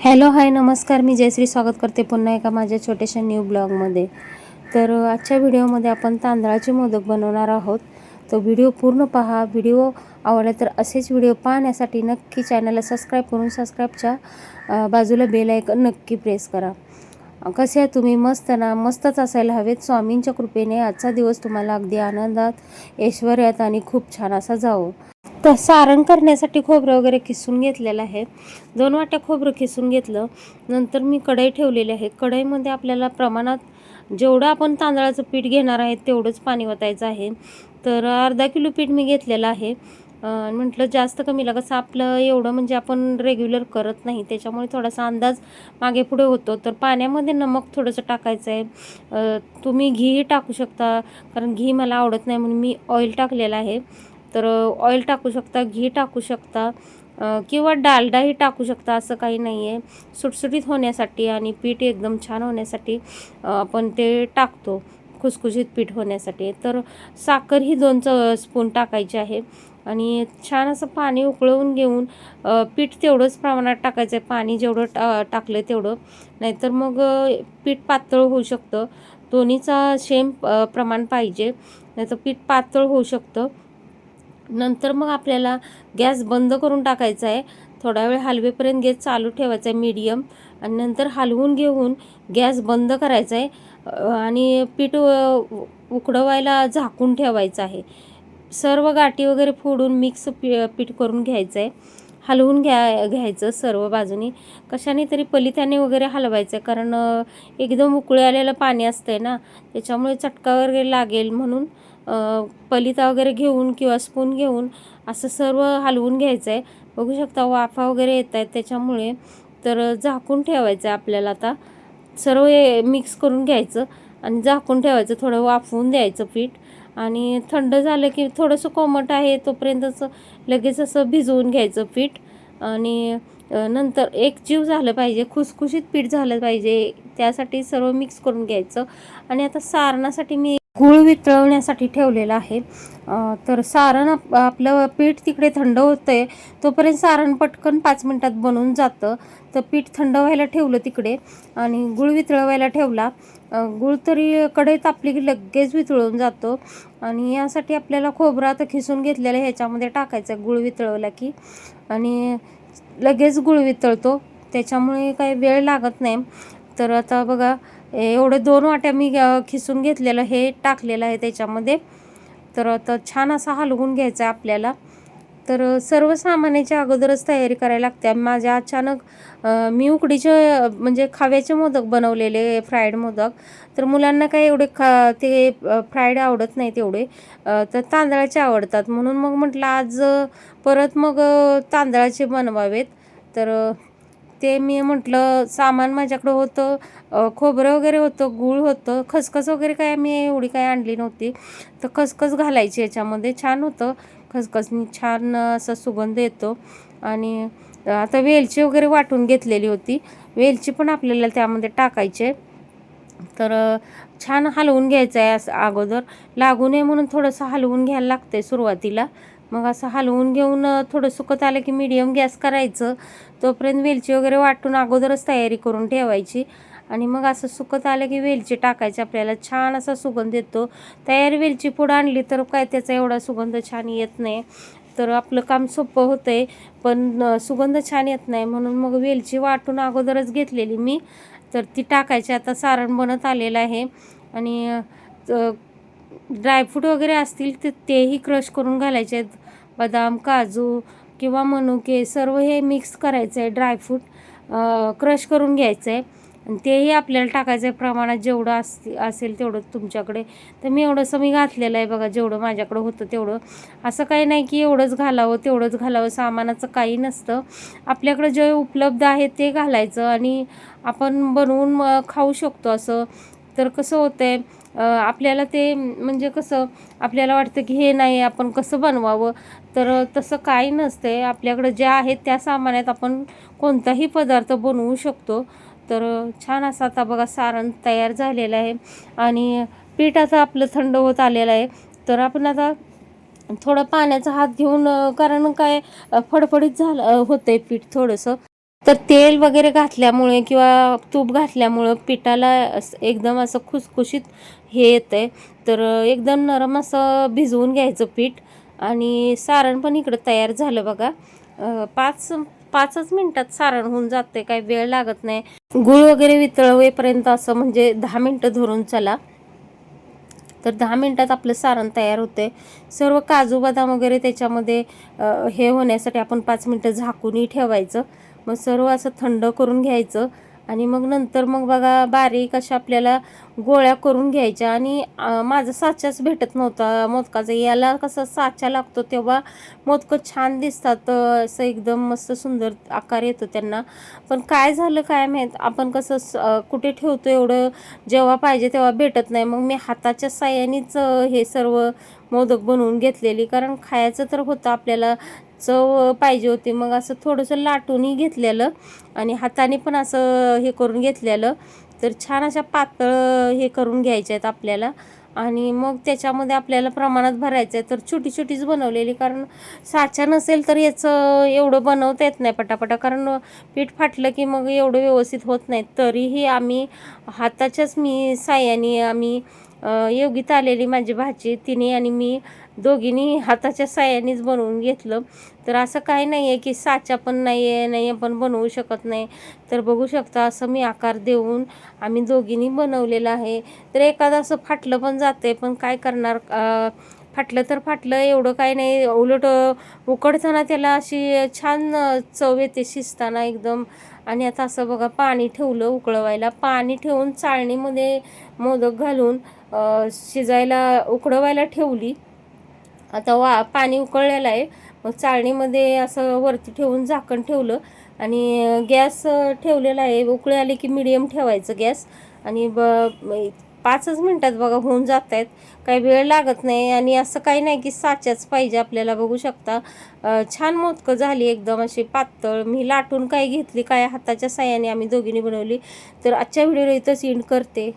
Hello hi नमस्कार. मी जयश्री स्वागत करते पुन्हा एका माझ्या छोट्याशा न्यू ब्लॉगमध्ये. तर आजच्या व्हिडिओमध्ये आपण तांदळाचे मोदक बनवणार आहोत. तो व्हिडिओ पूर्ण पहा. व्हिडिओ आवडला तर असेच व्हिडिओ पाहण्यासाठी नक्की चॅनलला सबस्क्राईब करून सबस्क्राईबच्या बाजूला बेल आयकन नक्की प्रेस करा. कसे आहे तुम्ही? मस्त ना? मस्तच असायला हवेत. स्वामींच्या कृपेने आजचा दिवस तुम्हाला अगदी आनंदात ऐश्वर्यात आणि खूप छान असा जावो. तर सारण करण्यासाठी खोबरं वगैरे किसून घेतलेलं आहे. दोन वाट्या खोबरं किसून घेतलं. नंतर मी कढई ठेवलेली आहे. कढईमध्ये आपल्याला प्रमाणात जेवढं आपण तांदळाचं पीठ घेणार आहे तेवढंच पाणी ओतायचं आहे. तर अर्धा किलो पीठ मी घेतलेलं आहे. म्हटलं जास्त कमी कसं आपलं एवढं म्हणजे आपण रेग्युलर करत नाही. त्याच्यामुळे थोडासा अंदाज मागे पुढे होतो. तर पाण्यामध्ये नमक थोडंसं टाकायचं आहे. तुम्ही घीही टाकू शकता कारण घी मला आवडत नाही म्हणून मी ऑइल टाकलेलं आहे. तर ऑइल टाकू शकता घी टाकू शकता किंवा डालडाही टाकू शकता असं काही नाही आहे सुटसुटीत होण्यासाठी आणि पीठ एकदम छान होण्यासाठी आपण ते टाकतो खुसखुशीत पीठ होण्यासाठी. तर साखर ही दोन च स्पून टाकायची आहे आणि छान असं पाणी उकळवून घेऊन पीठ तेवढंच प्रमाणात टाकायचं आहे. पाणी जेवढं टा टाकलं तेवढं. नाहीतर मग पीठ पातळ होऊ शकतं. दोन्हीचा सेम प्रमाण पाहिजे. नाहीतर पीठ पातळ होऊ शकतं. नंतर मग आपल्याला गॅस बंद करून टाकायचा आहे. थोडा वेळ हलवेपर्यंत गॅस चालू ठेवायचा आहे मीडियम आणि नंतर हलवून घेऊन गॅस बंद करायचा आहे. आणि पीठ उकडवायला झाकून ठेवायचं आहे. सर्व गाठी वगैरे फोडून मिक्स पी पीठ करून घ्यायचं आहे. हलवून घ्या घ्यायचं सर्व बाजूनी. कशाने तरी पलित्याने वगैरे हलवायचं आहे कारण एकदम उकळी आलेलं पाणी असतंय ना त्याच्यामुळे चटका वगैरे लागेल म्हणून पलिता वगैरे घेऊन किंवा स्पून घेऊन असं सर्व हलवून घ्यायचं आहे बघू शकता वाफा वगैरे येत आहेत त्याच्यामुळे तर झाकून ठेवायचं आहे आपल्याला आता. सर्व हे मिक्स करून घ्यायचं आणि झाकून ठेवायचं थोडं वाफवून द्यायचं पीठ. आणि थंड झालं की थोडंसं कोमट आहे तोपर्यंतच लगेच असं भिजवून घ्यायचं पीठ. आणि नंतर एक जीव झालं पाहिजे खुसखुशीत पीठ झालं पाहिजे त्यासाठी सर्व मिक्स करून घ्यायचं. आणि आता सारणासाठी मी गूळ वितळवण्यासाठी ठेवलेलं आहे. तर सारण आप- आपलं पीठ तिकडे थंड होतं आहे तोपर्यंत सारण पटकन पाच मिनटात बनून जातं. तर पीठ थंड व्हायला ठेवलं तिकडे आणि गूळ वितळवायला ठेवला. गूळ तरी कढईत आपली लगेच वितळून जातो आणि यासाठी आपल्याला खोबरं आता खिसून घेतलेलं ह्याच्यामध्ये टाकायचं गूळ वितळवला की आणि लगेच गुळ वितळतो. त्याच्यामुळे काही वेळ लागत नाही. तर आता बघा एवढे दोन वाट्या मी खिसून घेतलेलं हे टाकलेलं आहे त्याच्यामध्ये. तर आता छान असा हलवून घ्यायचा आहे आपल्याला. तर अ, सर्व अगोदरच तयारी करायला लागते. माझ्या अचानक मी उकडीचे म्हणजे खाव्याचे मोदक बनवलेले फ्राईड मोदक. तर मुलांना काही एवढे खा ते फ्राईड आवडत नाही तेवढे तर तांदळाचे आवडतात. म्हणून मग म्हटलं आज परत मग तांदळाचे बनवावेत. तर ते मी म्हटलं सामान माझ्याकडं होतं खोबरं वगैरे होतं गूळ होतं खसखस वगैरे काय मी एवढी काय आणली नव्हती. तर खसखस घालायची याच्यामध्ये छान होतं. खसखसनी छान असा सुगंध येतो. आणि आता वेलची वगैरे वाटून घेतलेली होती. वेलची पण आपल्याला त्यामध्ये टाकायचे तर छान हलवून घ्यायचं आहे असं अगोदर. लागू नये म्हणून थोडंसं हलवून घ्यायला लागतं आहे सुरुवातीला. मग असं हलवून घेऊन थोडं सुकत आलं की मीडियम गॅस करायचं. तोपर्यंत वेलची वगैरे वाटून अगोदरच तयारी करून ठेवायची. आणि मग असं सुकत आलं की वेलची टाकायची. आपल्याला छान असा सुगंध येतो. तयार वेलची पुढं आणली तर काय त्याचा एवढा सुगंध छान येत नाही. तर आपलं काम सोपं होतं आहे पण सुगंध छान येत नाही म्हणून मग वेलची वाटून अगोदरच घेतलेली मी. तर ती टाकायची. आता सारण बनत आलेलं आहे. आणि ड्रायफ्रूट वगैरे असतील तर तेही क्रश करून घालायचे आहेत. बदाम काजू किंवा मनुके सर्व हे मिक्स करायचं आहे ड्रायफ्रूट क्रश करून घ्यायचं आहे आणि तेही आपल्याला टाकायचं आहे. प्रमाणात जेवढं अस असेल तेवढं तुमच्याकडे. तर मी एवढंसं मी घातलेलं आहे बघा जेवढं माझ्याकडं होतं तेवढं. असं काही नाही की एवढंच घालावं तेवढंच घालावं. सामानाचं काही नसतं. आपल्याकडं जे उपलब्ध आहे ते घालायचं आणि आपण बनवून खाऊ शकतो असं. तर कसं होतं आहे आपल्याला ते म्हणजे कसं आपल्याला वाटतं की हे नाही आपण कसं बनवावं? तर तसं काही नसतं आपल्याकडं ज्या आहेत त्या सामानात आपण कोणताही पदार्थ बनवू शकतो. तर छान असं आता बघा सारण तयार झालेलं आहे आणि पीठ आता आपलं थंड होत आलेलं आहे. तर आपण आता थोडं पाण्याचा हात घेऊन कारण काय फडफडीत झालं होतं आहे पीठ थोडंसं. तर तेल वगैरे घातल्यामुळे किंवा तूप घातल्यामुळं पिठाला असं एकदम असं खुसखुशीत हे येतंय. तर एकदम नरम असं भिजवून घ्यायचं पीठ आणि सारण पण इकडं तयार झालं बघा. पाच पाचच मिनिटात सारण होऊन जाते काही वेळ लागत नाही. गुळ वगैरे वितळवेपर्यंत असं म्हणजे दहा मिनटं धरून चला. तर दहा मिनटात आपलं सारण तयार होते सर्व काजू बदाम वगैरे त्याच्यामध्ये हे होण्यासाठी आपण पाच मिनटं झाकूनही ठेवायचं. मग सर्व असं थंड करून घ्यायचं. आणि मग नंतर मग बघा बारीक अशा आपल्याला गोळ्या करून घ्यायच्या. आणि माझा साच्याच भेटत नव्हता मोदकाचा. याला कसं साचा लागतो तेव्हा मोदकं छान दिसतात. असं एकदम मस्त सुंदर आकार येतो त्यांना. पण काय झालं काय माहीत? आपण कसं स- कुठे ठेवतो एवढं जेव्हा पाहिजे तेव्हा भेटत नाही. मग मी हाताच्या साह्यानेच हे सर्व मोदक बनवून घेतलेली. कारण खायचं तर होतं आपल्याला. चव पाहिजे होती. मग असं थोडंसं लाटूनही घेतलेलं आणि हाताने पण असं हे करून घेतलेलं. तर छान अशा पातळ हे करून घ्यायच्या आहेत आपल्याला. आणि मग त्याच्यामध्ये आपल्याला प्रमाणात भरायचं आहे. तर छोटी छोटीच बनवलेली कारण साचा नसेल तर याचं एवढं बनवता येत नाही पटापटा. कारण पीठ फाटलं की मग एवढं व्यवस्थित होत नाही. तरीही आम्ही हाताच्याच मी साह्याने आम्ही योगीत आलेली माझी भाची तिने आणि मी दोघींनी हाताच्या साह्यानेच बनवून घेतलं. तर असं काही नाही आहे की साचा पण नाही आहे नाही आपण बनवू शकत नाही. तर बघू शकता असं मी आकार देऊन आम्ही दोघींनी बनवलेलं आहे. तर एखादं असं फाटलं पण जाते पण काय करणार? फाटलं तर फाटलं एवढं काही नाही. उलट उकडताना त्याला अशी छान चव येते शिजताना एकदम. आणि आता असं बघा पाणी ठेवलं उकळवायला. पाणी ठेवून चाळणीमध्ये मोदक घालून शिजायला उकडवायला ठेवली. आता वा पाणी उकळलेलं आहे. मग चाळणीमध्ये असं वरती ठेवून झाकण ठेवलं आणि गॅस ठेवलेला आहे. उकळी आली की मिडियम ठेवायचं गॅस. आणि ब पाचच मिनटात बघा होऊन जात आहेत काही वेळ लागत नाही आणि असं काही नाही की साच्याच पाहिजे आपल्याला. बघू शकता छान मोदकं झाली एकदम अशी पातळ. मी लाटून काय घेतली काय हाताच्या साह्याने आम्ही दोघींनी बनवली. तर आजच्या व्हिडिओला इथंच एंड करते.